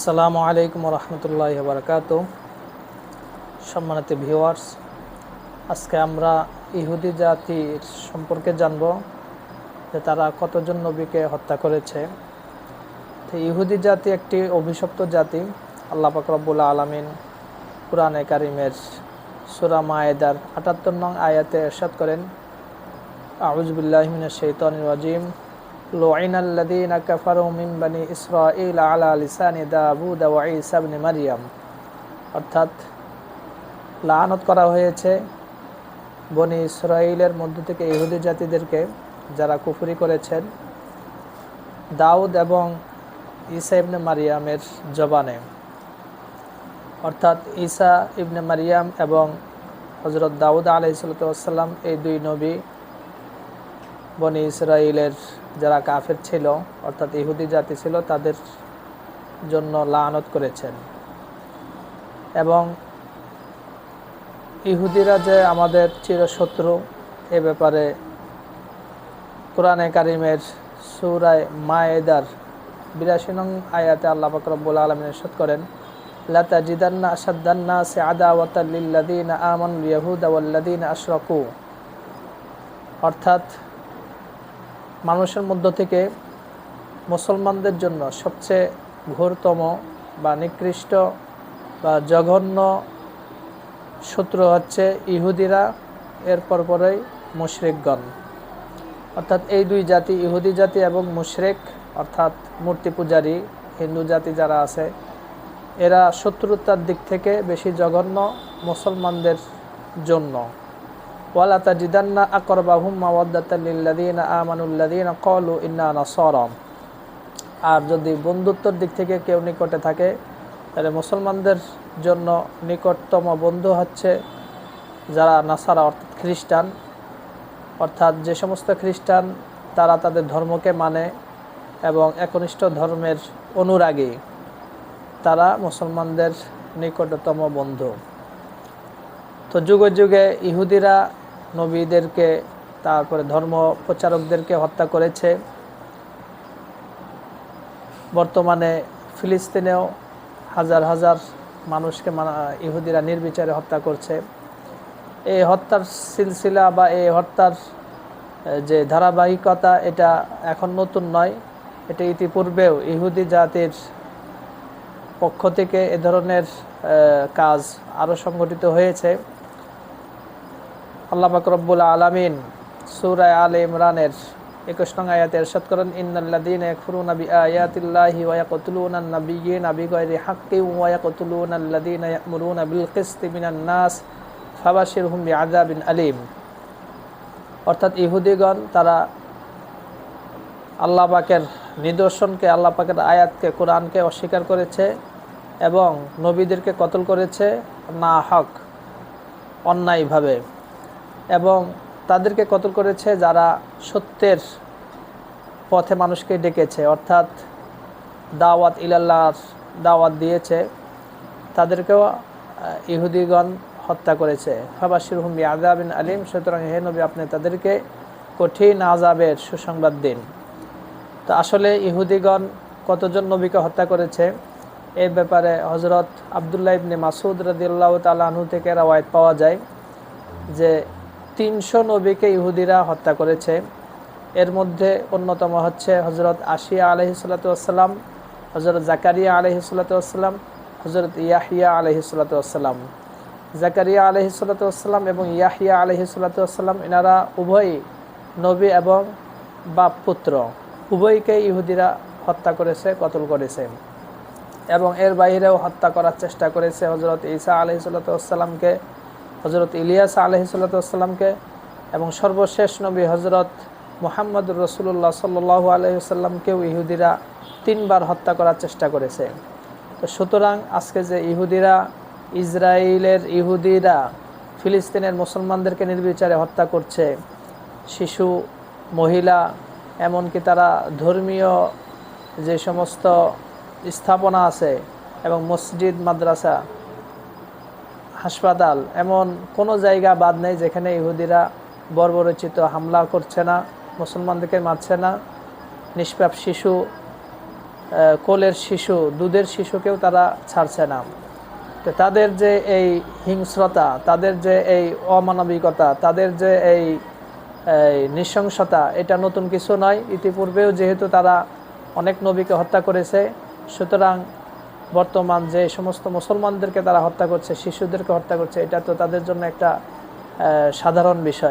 আসসালামু আলাইকুম রহমতুল্লাহ বারকাত সম্মানিত ভিউয়ার্স, আজকে আমরা ইহুদি জাতির সম্পর্কে জানব যে তারা কতজন নবীকে হত্যা করেছে। তো ইহুদি জাতি একটি অভিশপ্ত জাতি, আল্লাহ পাক রব্বুল আলমিন কোরআনে কারিমের সুরা মায়েদার আটাত্তর নং আয়াতে এরশাদ করেন আউজবিল্লাহমিন শৈতান রাজিম। لعن الذين كفروا من بني إسرائيل على لسان داوود وعيسى بن مريم অর্থাৎ লানত করা হয়েছে বনি ইসরায়েলের মধ্য থেকে ইহুদি জাতিদেরকে যারা কুফরি করেছেন দাউদ এবং ঈসা ইবনে মারিয়ামের জবানে অর্থাৎ ঈসা ইবনে মারিয়াম এবং হজরত দাউদ আলাইসাল্লাম এই দুই নবী বনি ইসরায়েলের যারা কাফের ছিল, অর্থাৎ ইহুদি জাতি ছিল, তাদের জন্য লানত করেছেন। এবং ইহুদিরা যে আমাদের চিরশত্রু, এ ব্যাপারে কোরআনে কারিমের সুরায় মায়েদার বিরাশি নং আয়াতে আল্লাহ ফাকরবুল আলমিন ইরশাদ করেন লাতা জিদান্না আসাদ্দান্না সে আদা ওয়াতাল্লিল্লাদিন আমন ইয়াহুদ ওয়াল্লাদিন আশরাকু। অর্থাৎ মানুষের মধ্য থেকে মুসলমানদের জন্য সবচেয়ে ঘোরতম বা নিকৃষ্ট বা জঘন্য শত্রু হচ্ছে ইহুদিরা, এর পরপরই মুশরিকগণ। অর্থাৎ এই দুই জাতি, ইহুদি জাতি এবং মুশরেক, অর্থাৎ মূর্তি পূজারী, হিন্দু জাতি যারা আছে, এরা শত্রুতার দিক থেকে বেশি জঘন্য মুসলমানদের জন্য। ওয়ালা তাজিদান্না আকরবাহুম মাওয়াদ্দাতাল্লিল্লাযীনা আমানুল্লাযীনা ক্বালু ইন্না নাসারা। আর যদি বন্ধুত্বর দিক থেকে কেউ নিকটে থাকে, তাহলে মুসলমানদের জন্য নিকটতম বন্ধু হচ্ছে যারা নাসারা, অর্থাৎ খ্রিস্টান। অর্থাৎ যে সমস্ত খ্রিস্টান, তারা তাদের ধর্মকে মানে এবং একনিষ্ঠ ধর্মের অনুরাগী। তারা মুসলমানদের নিকটতম বন্ধু। তো যুগে যুগে ইহুদিরা নবীদেরকে, তারপরে ধর্ম প্রচারকদেরকে হত্যা করেছে। বর্তমানে ফিলিস্তিনেও হাজার হাজার মানুষকে ইহুদিরা নির্বিচারে হত্যা করছে। এই হত্যার সিলসিলা বা এই হত্যার যে ধারাবাহিকতা, এটা এখন নতুন নয়। এটা ইতিপূর্বেও ইহুদি জাতির পক্ষ থেকে এ ধরনের কাজ আরও সংগঠিত হয়েছে। আল্লাহ বাকরবুল আলমিন সুরায় আল ইমরানের একুশ নং আয়াতে এরশাদ করেন ইন্নাল্লাদিন বিল নাস আলীম। অর্থাৎ ইহুদিগণ, তারা আল্লাহ পাকের নিদর্শনকে, আল্লাহ পাকের আয়াতকে, কোরআনকে অস্বীকার করেছে এবং নবীদেরকে কতল করেছে? না হক অন্যায়ভাবে। এবং তাদেরকে কতল করেছে যারা সত্যের পথে মানুষকে ডেকেছে, অর্থাৎ দাওয়াত ইলাল্লাহর দাওয়াত দিয়েছে, তাদেরকেও ইহুদিগণ হত্যা করেছে। ফাবাসির হুমি আজাবিন আলিম, সুতরাং হে নবী, আপনি তাদেরকে কঠিন আজাবের সুসংবাদ দিন। তো আসলে ইহুদিগণ কতজন নবীকে হত্যা করেছে? এ ব্যাপারে হজরত আবদুল্লাহ ইবনে মাসুদ রদিল্লাহ তালাহু থেকে রাওয়ায়ত পাওয়া যায় যে তিনশো নবীকে ইহুদিরা হত্যা করেছে। এর মধ্যে অন্যতম হচ্ছে হজরত আশিয়া আলহিসাল্লাম হজরত জাকারিয়া আলহিসাল্লাম হজরত ইয়াহিয়া আলহিসাল্লাম জাকারিয়া আলহিসাল্লাম এবং ইয়াহিয়া আলহিসাল্লাম এনারা উভয়ই নবী এবং বাপ পুত্র। উভয়কে ইহুদিরা হত্যা করেছে, কতল করেছে। এবং এর বাইরেও হত্যা করার চেষ্টা করেছে হজরত ঈসা আলহিসাল্লামকে হজরত ইলিয়াস আলহিসাল্লামকে এবং সর্বশেষ নবী হজরত মোহাম্মদ রসুল্লাহ সাল্লাহ আলহিসাল্লামকেও ইহুদিরা তিনবার হত্যা করার চেষ্টা করেছে। তো সুতরাং আজকে যে ইহুদিরা ইসরায়েলের ইহুদিরা, ফিলিস্তিনের মুসলমানদেরকে নির্বিচারে হত্যা করছে, শিশু, মহিলা, এমনকি তারা ধর্মীয় যে সমস্ত স্থাপনা আছে এবং মসজিদ, মাদ্রাসা হাসপাতাল, এমন কোনো জায়গা বাদ নেই যেখানে ইহুদিরা বর্বরচিত হামলা করছে না, মুসলমানদেরকে মারছে না। নিষ্পাপ শিশু কোলের শিশু, দুধের শিশুকেও তারা ছাড়ছে না। তো তাদের যে এই হিংস্রতা, তাদের যে এই অমানবিকতা, তাদের যে এই নৃশংসতা, এটা নতুন কিছু নয়। ইতিপূর্বেও যেহেতু তারা অনেক নবীকে হত্যা করেছে, সুতরাং বর্তমান যে সমস্ত মুসলমানদেরকে তারা হত্যা করছে, শিশুদেরকে হত্যা করছে, এটা তো তাদের জন্য একটা সাধারণ বিষয়।